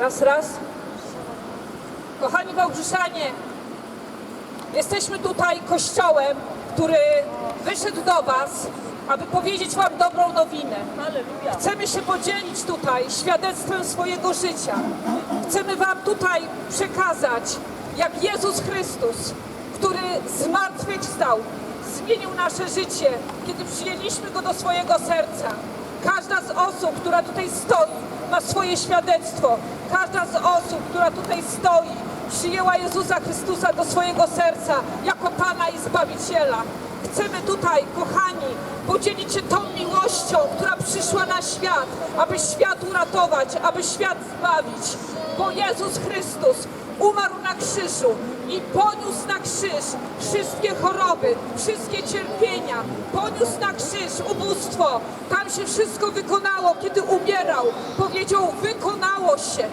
Raz, raz. Kochani Wałbrzyszanie, jesteśmy tutaj kościołem, który wyszedł do Was, aby powiedzieć Wam dobrą nowinę. Chcemy się podzielić tutaj świadectwem swojego życia. Chcemy Wam tutaj przekazać, jak Jezus Chrystus, który zmartwychwstał, zmienił nasze życie, kiedy przyjęliśmy Go do swojego serca. Każda z osób, która tutaj stoi, ma swoje świadectwo. Każda z osób, która tutaj stoi, przyjęła Jezusa Chrystusa do swojego serca jako Pana i Zbawiciela. Chcemy tutaj, kochani, podzielić się tą miłością, która przyszła na świat, aby świat uratować, aby świat zbawić. Bo Jezus Chrystus umarł na krzyżu i poniósł na krzyż wszystkie choroby, wszystkie cierpienia. Poniósł na krzyż ubóstwo. Tam się wszystko wykonało, kiedy umierał. Powiedział, wykonało się.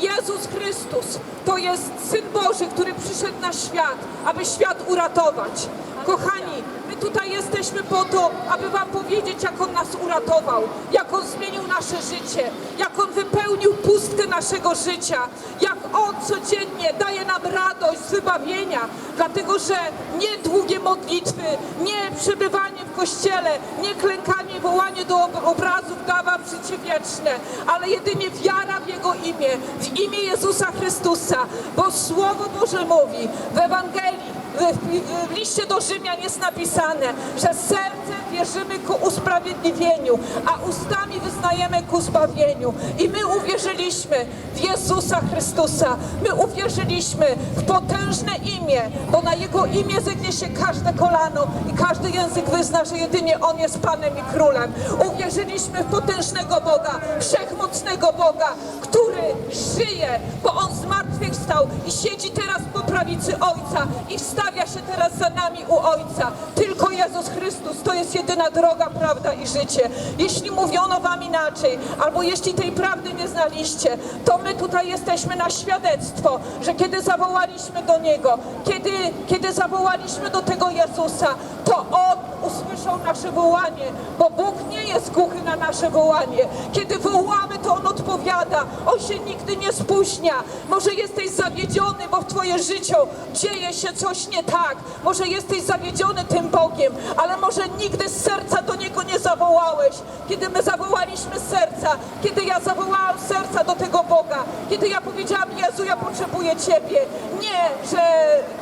Jezus Chrystus to jest Syn Boży, który przyszedł na świat, aby świat uratować. Kochani, my tutaj jesteśmy po to, aby Wam powiedzieć, jak On nas uratował, jak On zmienił nasze życie, jak On wypełnił pustkę naszego życia, jak On codziennie daje nam radość z wybawienia, dlatego że nie długie modlitwy, nie przebywanie w kościele, nie klękanie, wołanie do ob- obrazów da Wam życie wieczne, ale jedynie wiara w Jego imię, w imię Jezusa Chrystusa, bo Słowo Boże mówi w Ewangelii, w, w, w liście do Rzymian jest napisane, że sercem wierzymy ku usprawiedliwieniu, a ustami wyznajemy ku zbawieniu. I my uwierzyliśmy w Jezusa Chrystusa. My uwierzyliśmy w potężne imię, bo na Jego imię zegnie się każde kolano i każdy język wyzna, że jedynie On jest Panem i Królem. Uwierzyliśmy w potężnego Boga, wszechmocnego Boga, który żyje, bo On zmartwychwstał i siedzi teraz po prawicy Ojca i wstawia się teraz za nami u Ojca. Tylko Jezus Chrystus to jest jedyna droga, prawda i życie. Jeśli mówiono wam inaczej, albo jeśli tej prawdy nie znaliście, to my tutaj jesteśmy na świadectwo, że kiedy zawołaliśmy do Niego, kiedy, kiedy zawołaliśmy do tego Jezusa, to On usłyszał nasze wołanie, bo Bóg nie jest głuchy na nasze wołanie. Kiedy wołamy, to On odpowiada. On się nigdy nie spóźnia. Może jesteś zawiedziony, bo w Twoje życiu dzieje się coś nie tak. Może jesteś zawiedziony tym Bogiem, ale może nigdy z serca do Niego nie zawołałeś. Kiedy my zawołaliśmy serca, kiedy ja zawołałam serca do tego kiedy ja powiedziałam, Jezu, ja potrzebuję Ciebie. Nie, że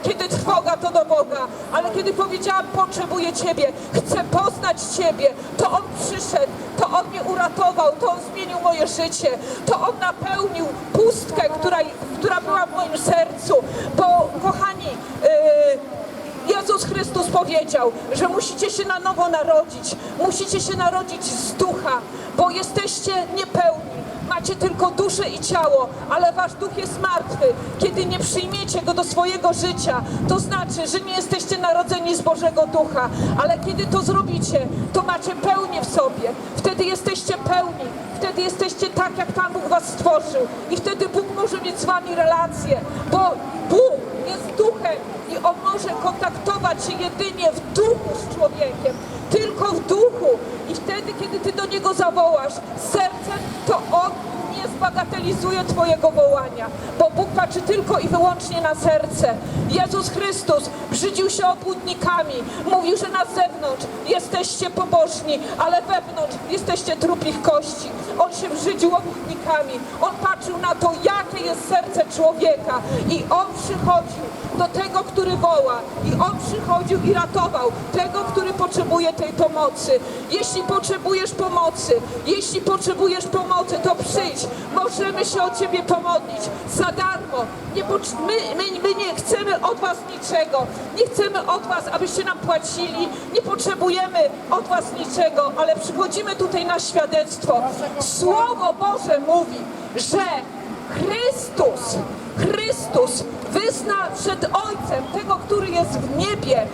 kiedy trwoga to do Boga, ale kiedy powiedziałam, potrzebuję Ciebie, chcę poznać Ciebie, to On przyszedł, to On mnie uratował, to On zmienił moje życie, to On napełnił pustkę, która, która była w moim sercu, bo kochani, yy, Jezus Chrystus powiedział, że musicie się na nowo narodzić, musicie się narodzić z ducha, bo jesteście niepełni. Macie tylko duszę i ciało, ale wasz duch jest martwy. Kiedy nie przyjmiecie go do swojego życia, to znaczy, że nie jesteście narodzeni z Bożego Ducha, ale kiedy to zrobicie, to macie pełnię w sobie. Wtedy jesteście pełni, wtedy jesteście tak, jak Pan Bóg was stworzył. I wtedy Bóg może mieć z wami relację, bo Bóg jest duchem i on może kontaktować się jedynie w duchu z człowiekiem, tylko w duchu. I wtedy, kiedy ty do niego zawołasz. Sercem, to on nie zbagatelizuje twojego wołania, bo Bóg patrzy tylko i wyłącznie na serce. Jezus Chrystus brzydził się obłudnikami, mówił, że na zewnątrz jesteście pobożni, ale wewnątrz jesteście trupich kości. On się brzydził obłudnikami, on patrzył na to, jakie jest serce człowieka i on przychodził do tego, który woła i on przychodził i ratował tego, który potrzebuje tej pomocy. Jeśli potrzebujesz pomocy, jeśli potrzebujesz pomocy, to przyjdź, możemy się o Ciebie pomodlić za darmo. Nie, my, my, my nie chcemy od Was niczego, nie chcemy od Was, abyście nam płacili, nie potrzebujemy od Was niczego, ale przychodzimy tutaj na świadectwo. Słowo Boże mówi, że Chrystus, Chrystus wyzna przed Ojcem tego, który jest w niebie,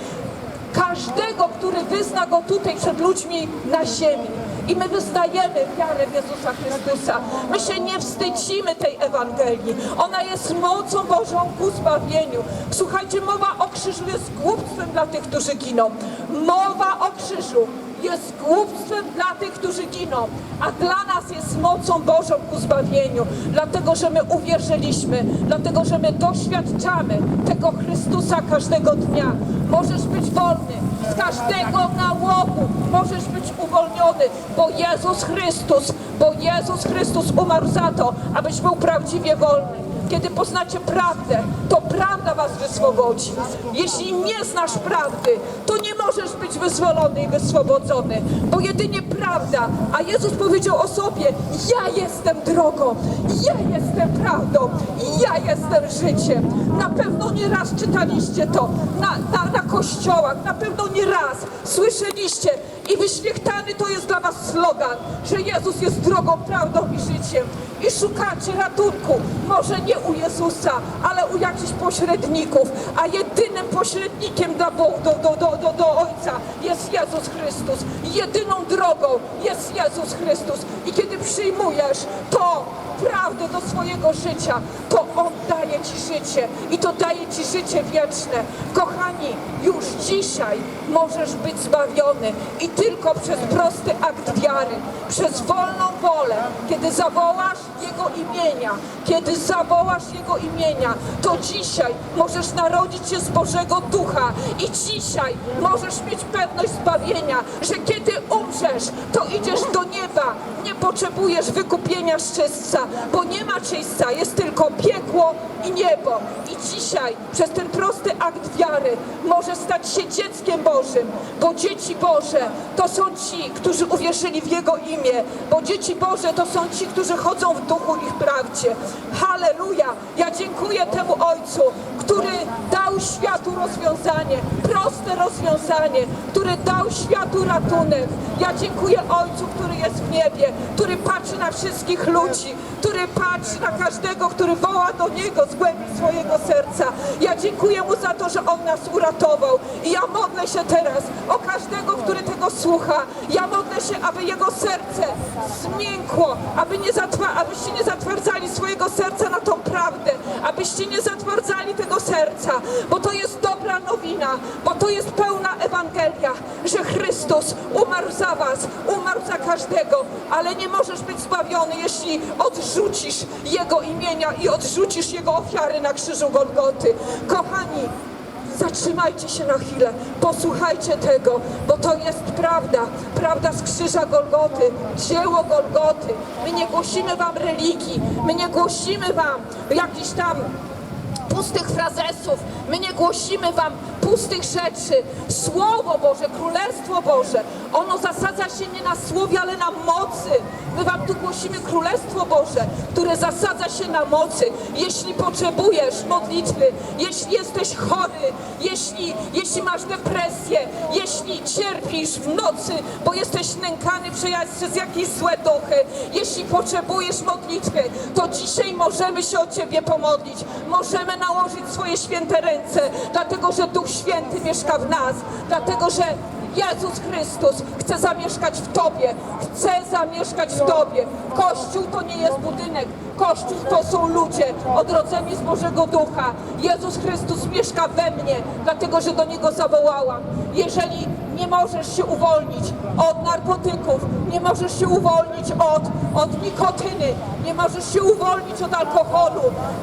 każdego, który wyzna go tutaj przed ludźmi na ziemi. I my wyznajemy wiarę w Jezusa Chrystusa. My się nie wstydzimy tej Ewangelii. Ona jest mocą Bożą ku zbawieniu. Słuchajcie, mowa o krzyżu jest głupstwem dla tych, którzy giną. Mowa o krzyżu jest głupstwem dla tych, którzy giną, a dla nas jest mocą Bożą ku zbawieniu, dlatego że my uwierzyliśmy, dlatego że my doświadczamy tego Chrystusa każdego dnia. Możesz być wolny z każdego nałogu, możesz być uwolniony, bo Jezus Chrystus, bo Jezus Chrystus umarł za to, abyś był prawdziwie wolny. Kiedy poznacie prawdę, to prawda was wyswobodzi. Jeśli nie znasz prawdy, to nie możesz być wyzwolony i wyswobodzony, bo jedynie prawda. A Jezus powiedział o sobie: Ja jestem drogą, ja jestem prawdą, ja jestem życiem. Na pewno nie raz czytaliście to na, na, na kościołach, na pewno nie raz słyszeliście i wyświechtany to jest dla was slogan, że Jezus jest drogą, prawdą i życiem. I szukacie ratunku, może nie u Jezusa, ale u jakichś pośredników, a jedynym pośrednikiem do, do, do, do, do Ojca jest Jezus Chrystus. Jedyną drogą jest Jezus Chrystus. I kiedy przyjmujesz to prawdę do swojego życia, to On daje Ci życie i to daje Ci życie wieczne. Kochani, już dzisiaj możesz być zbawiony i tylko przez prosty akt wiary, przez wolną wolę, kiedy zawołasz Jego imienia, kiedy zawołasz Jego imienia, to dzisiaj możesz narodzić się z Bożego Ducha i dzisiaj możesz mieć pewność zbawienia, że kiedy umrzesz, to idziesz do nieba, nie potrzebujesz wykupienia z bo nie ma czyśćca, jest tylko piekło i niebo. I dzisiaj przez ten prosty akt wiary możesz stać się dzieckiem Bożym, bo dzieci Boże to są ci, którzy uwierzyli w Jego imię, bo dzieci Boże to są ci, którzy chodzą w duchu i w prawdzie. Halleluja! Ja dziękuję temu Ojcu, który światu rozwiązanie, proste rozwiązanie, który dał światu ratunek. Ja dziękuję Ojcu, który jest w niebie, który patrzy na wszystkich ludzi, który patrzy na każdego, który woła do Niego z głębi swojego serca. Ja dziękuję Mu za to, że On nas uratował. I ja modlę się teraz o każdego, który tego słucha. Ja modlę się, aby jego serce zmiękło, aby nie zatwa- abyście nie zatwardzali swojego serca na tą prawdę, abyście nie serca, bo to jest dobra nowina, bo to jest pełna Ewangelia, że Chrystus umarł za was, umarł za każdego, ale nie możesz być zbawiony, jeśli odrzucisz Jego imienia i odrzucisz Jego ofiary na krzyżu Golgoty. Kochani, Zatrzymajcie się na chwilę, posłuchajcie tego, bo to jest prawda, prawda z krzyża Golgoty, dzieło Golgoty. My nie głosimy wam religii, my nie głosimy wam jakichś tam pustych frazesów, my nie głosimy wam pustych rzeczy. Słowo Boże, Królestwo Boże, ono zasadza się nie na słowie, ale na mocy. My wam tu głosimy Królestwo Boże, które zasadza się na mocy. Jeśli potrzebujesz modlitwy, jeśli jesteś chory, jeśli, jeśli masz depresję, jeśli cierpisz w nocy, bo jesteś nękany przez jakieś złe duchy, jeśli potrzebujesz modlitwy, to dzisiaj możemy się o Ciebie pomodlić. Możemy nałożyć swoje święte ręce, dlatego że Duch Święty mieszka w nas, dlatego że Jezus Chrystus chce zamieszkać w Tobie, chce zamieszkać w Tobie. Kościół to nie jest budynek, Kościół to są ludzie odrodzeni z Bożego Ducha. Jezus Chrystus mieszka we mnie, dlatego że do Niego zawołałam. Jeżeli nie możesz się uwolnić od narkotyków, nie możesz się uwolnić od, od nikotyny, nie możesz się uwolnić od alkoholu,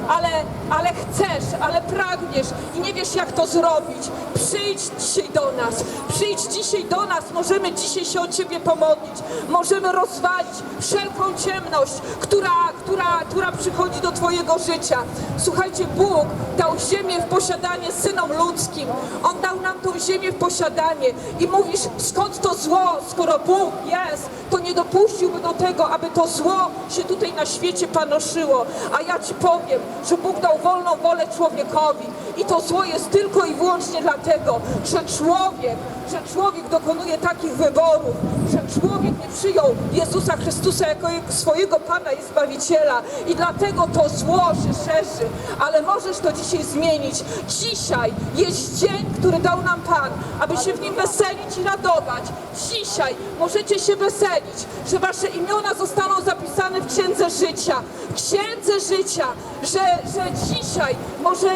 ale, ale chcesz, ale pragniesz i nie wiesz jak to zrobić, przyjdź dzisiaj do nas, przyjdź dzisiaj do nas, możemy dzisiaj się o Ciebie pomodlić, możemy rozwalić wszelką ciemność, która, która, która przychodzi do Twojego życia. Słuchajcie, Bóg dał ziemię w posiadanie synom ludzkim, On dał nam tą ziemię w posiadanie. I mówisz, skąd to zło, skoro Bóg jest, to nie dopuściłby do tego, aby to zło się tutaj na świecie panoszyło. A ja Ci powiem, że Bóg dał wolną wolę człowiekowi i to zło jest tylko i wyłącznie dlatego, że człowiek, że człowiek dokonuje takich wyborów, że człowiek nie przyjął Jezusa Chrystusa jako jego- swojego Pana i Zbawiciela i dlatego to zło się szerzy, ale możesz to dzisiaj zmienić. Dzisiaj jest dzień, który dał nam Pan, aby się w nim weselić i radować. Dzisiaj możecie się weselić, że wasze imiona zostaną zapisane w Księdze Życia. W Księdze Życia, że, że dzisiaj może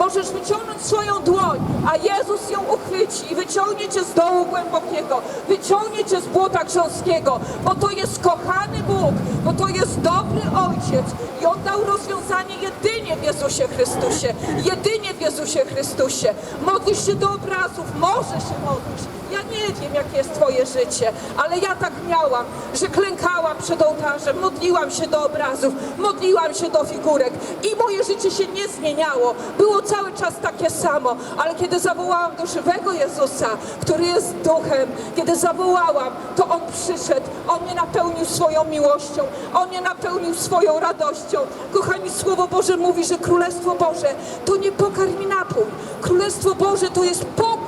Możesz wyciągnąć swoją dłoń, a Jezus ją uchwyci i wyciągnie cię z dołu głębokiego, wyciągnie cię z błota grząskiego, bo to jest kochany Bóg, bo to jest dobry Ojciec i On dał rozwiązanie jedynie w Jezusie Chrystusie, jedynie w Jezusie Chrystusie. Modlisz się do obrazów, może się modlisz. Ja nie wiem, jakie jest Twoje życie, ale ja tak miałam, że klękałam przed ołtarzem, modliłam się do obrazów, modliłam się do figurek i moje życie się nie zmieniało. Było cały czas takie samo, ale kiedy zawołałam do żywego Jezusa, który jest duchem, kiedy zawołałam, to On przyszedł, On mnie napełnił swoją miłością, On mnie napełnił swoją radością. Kochani, Słowo Boże mówi, że Królestwo Boże to nie pokarm i napój. Królestwo Boże to jest pokój,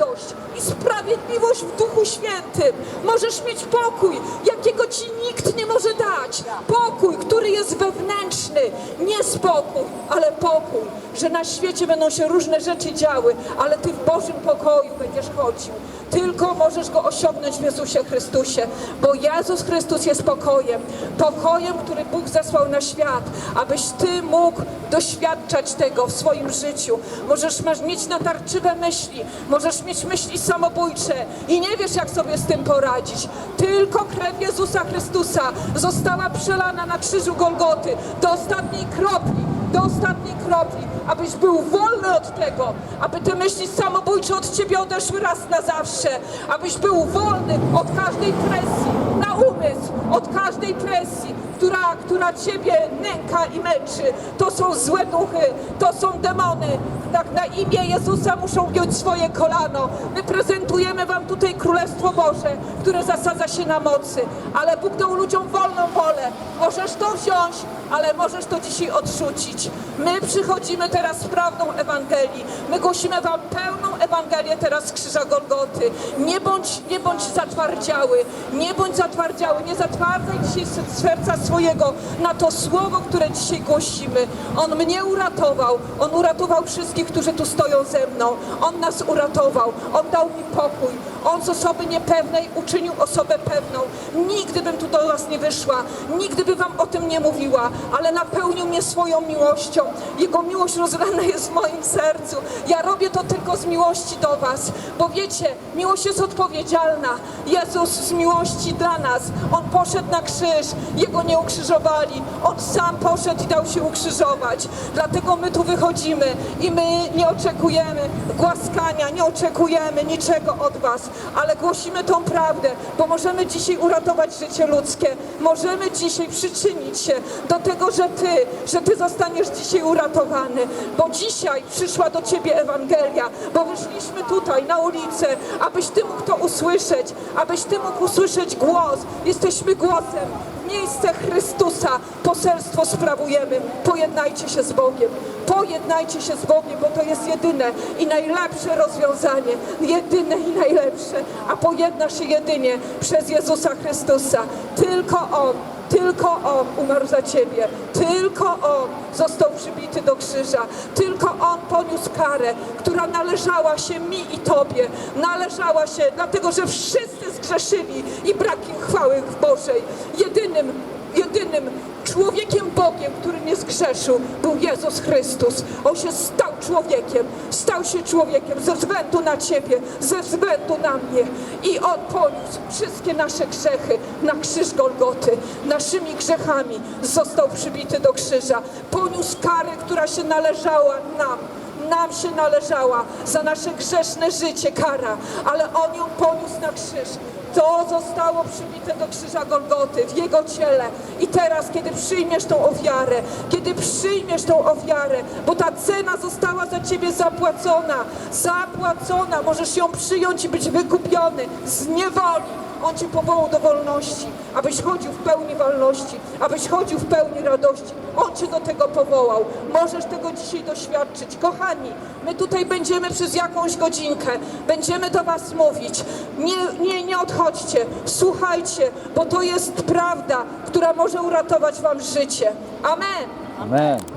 radość i sprawiedliwość w Duchu Świętym. Możesz mieć pokój, jakiego ci nikt nie może dać. Pokój, który jest wewnętrzny, nie spokój, ale pokój, że na świecie będą się różne rzeczy działy, ale ty w Bożym pokoju będziesz chodził. Tylko możesz go osiągnąć w Jezusie Chrystusie, bo Jezus Chrystus jest pokojem. Pokojem, który Bóg zesłał na świat, abyś ty mógł doświadczać tego w swoim życiu. Możesz mieć natarczywe myśli, możesz mieć myśli samobójcze i nie wiesz, jak sobie z tym poradzić. Tylko krew Jezusa Chrystusa została przelana na krzyżu Golgoty do ostatniej kropli do ostatniej kropli, abyś był wolny od tego, aby te myśli samobójcze od ciebie odeszły raz na zawsze, abyś był wolny od każdej presji. Na od każdej presji, która, która ciebie nęka i męczy. To są złe duchy, to są demony. Tak na imię Jezusa muszą giąć swoje kolano. My prezentujemy wam tutaj Królestwo Boże, które zasadza się na mocy, ale Bóg dał ludziom wolną wolę. Możesz to wziąć, ale możesz to dzisiaj odrzucić. My przychodzimy teraz z prawdą Ewangelii. My głosimy wam pełną Ewangelię teraz krzyża Golgoty. Nie bądź, nie bądź zatwardziały, nie bądź zatwardziały, nie zatwardzaj dzisiaj serca swojego na to słowo, które dzisiaj głosimy. On mnie uratował, On uratował wszystkich, którzy tu stoją ze mną. On nas uratował, On dał mi pokój. On z osoby niepewnej uczynił osobę pewną. Nigdy bym tu do was nie wyszła, nigdy by wam o tym nie mówiła, ale napełnił mnie swoją miłością. Jego miłość rozlana jest w moim sercu. Ja robię to tylko z miłości do was, bo wiecie, miłość jest odpowiedzialna. Jezus z miłości dla nas, On poszedł na krzyż, Jego nie ukrzyżowali. On sam poszedł i dał się ukrzyżować. Dlatego my tu wychodzimy i my nie oczekujemy głaskania, nie oczekujemy niczego od was, ale głosimy tą prawdę, bo możemy dzisiaj uratować życie ludzkie. Możemy dzisiaj przyczynić się do tego, że ty, że ty zostaniesz dzisiaj uratowany, bo dzisiaj przyszła do ciebie Ewangelia, bo wyszliśmy tutaj na ulicę, abyś ty mógł to usłyszeć, abyś ty mógł usłyszeć głos. Jesteśmy głosem. Miejsce Chrystusa poselstwo sprawujemy. Pojednajcie się z Bogiem. Pojednajcie się z Bogiem, bo to jest jedyne i najlepsze rozwiązanie. Jedyne i najlepsze. A pojedna się jedynie przez Jezusa Chrystusa. Tylko On. Tylko On umarł za Ciebie. Tylko On został przybity do krzyża. Tylko On poniósł karę, która należała się mi i Tobie. Należała się, dlatego że wszyscy zgrzeszyli i brak im chwały Bożej. Jedynym, jedynym człowiekiem Bogiem, który nie zgrzeszył, był Jezus Chrystus. On się stał człowiekiem, stał się człowiekiem ze względu na Ciebie, ze względu na mnie. I On poniósł wszystkie nasze grzechy na krzyż Golgoty. Naszymi grzechami został przybity do krzyża. Poniósł karę, która się należała nam nam się należała za nasze grzeszne życie kara, ale On ją poniósł na krzyż. To zostało przybite do krzyża Golgoty w Jego ciele. I teraz, kiedy przyjmiesz tą ofiarę, kiedy przyjmiesz tą ofiarę, bo ta cena została za Ciebie zapłacona, zapłacona, możesz ją przyjąć i być wykupiony z niewoli. On Cię powołał do wolności, abyś chodził w pełni wolności, abyś chodził w pełni radości. On Cię do tego powołał. Możesz tego dzisiaj doświadczyć. Kochani, my tutaj będziemy przez jakąś godzinkę, będziemy do Was mówić. Nie, nie, nie odchodźcie, słuchajcie, bo to jest prawda, która może uratować Wam życie. Amen. Amen.